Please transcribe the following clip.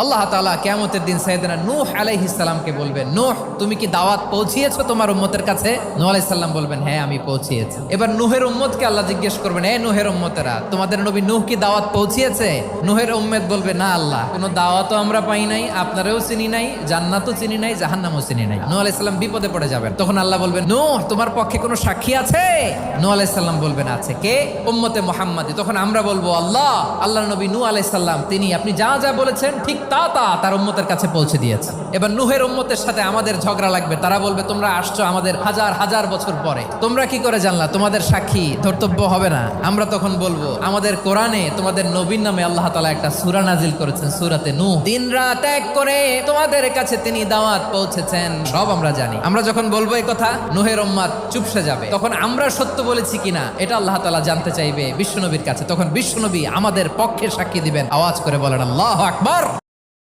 আল্লাহ তাআলা কিয়ামতের দিন সাইয়েদনা নূহ আলাইহিস সালামকে বলবেন, নূহ, তুমি কি দাওয়াত পৌঁছিয়েছো তোমার উম্মতের কাছে? নূহ আলাইহিস সালাম বলবেন হ্যাঁ আমি পৌঁছিয়েছি। এবার নূহের উম্মতকে আল্লাহ জিজ্ঞেস করবেন, এ নূহের উম্মতেরা, তোমাদের নবী নূহ কি দাওয়াত পৌঁছিয়েছে? নূহের উম্মত বলবে, না আল্লাহ, কোনো দাওয়াতও আমরা পাই নাই, আপনারাও চিনি নাই, জান্নাতও চিনি নাই, জাহান্নামও চিনি নাই। নূহ আলাইহিস সালাম বিপদে পড়ে যাবেন। তখন আল্লাহ বলবেন, নূহ, তোমার পক্ষে কোনো সাক্ষী আছে? নূহ আলাইহিস সালাম বলবেন, আছে। কে? উম্মতে মুহাম্মাদি। তখন আমরা বলব, আল্লাহ আল্লাহ নবী নূহ আলাইহিস সালাম, তিনি আপনি যা যা বলেছেন, ঠিক তা তা তার উম্মতের কাছে পৌঁছে দিয়েছে। এবার নুহের উম্মতের সাথে আমাদের ঝগড়া লাগবে। তারা বলবে, তোমরা আসছো আমাদের হাজার হাজার বছর পরে। তোমরা কি করে জানলা? তোমাদের সাক্ষী, ধর্তব্য হবে না। আমরা তখন বলব, আমাদের কোরআনে তোমাদের নবীন নামে আল্লাহ তালা একটা সুরা নাজিল করেছেন, সুরাতে নূহ। দিন রাত এক করে তোমাদের কাছে তিনি দাওয়াত পৌঁছেছেন। সব আমরা জানি। আমরা যখন বলব এই কথা, নুহের উম্মাদ চুপসে যাবে। তখন আমরা সত্য বলেছি কিনা, এটা আল্লাহ তালা জানতে চাইবে বিশ্বনবীর কাছে। তখন বিশ্বনবী আমাদের পক্ষে সাক্ষী দিবেন। আওয়াজ করে বলেন, আল্লাহ আকবার!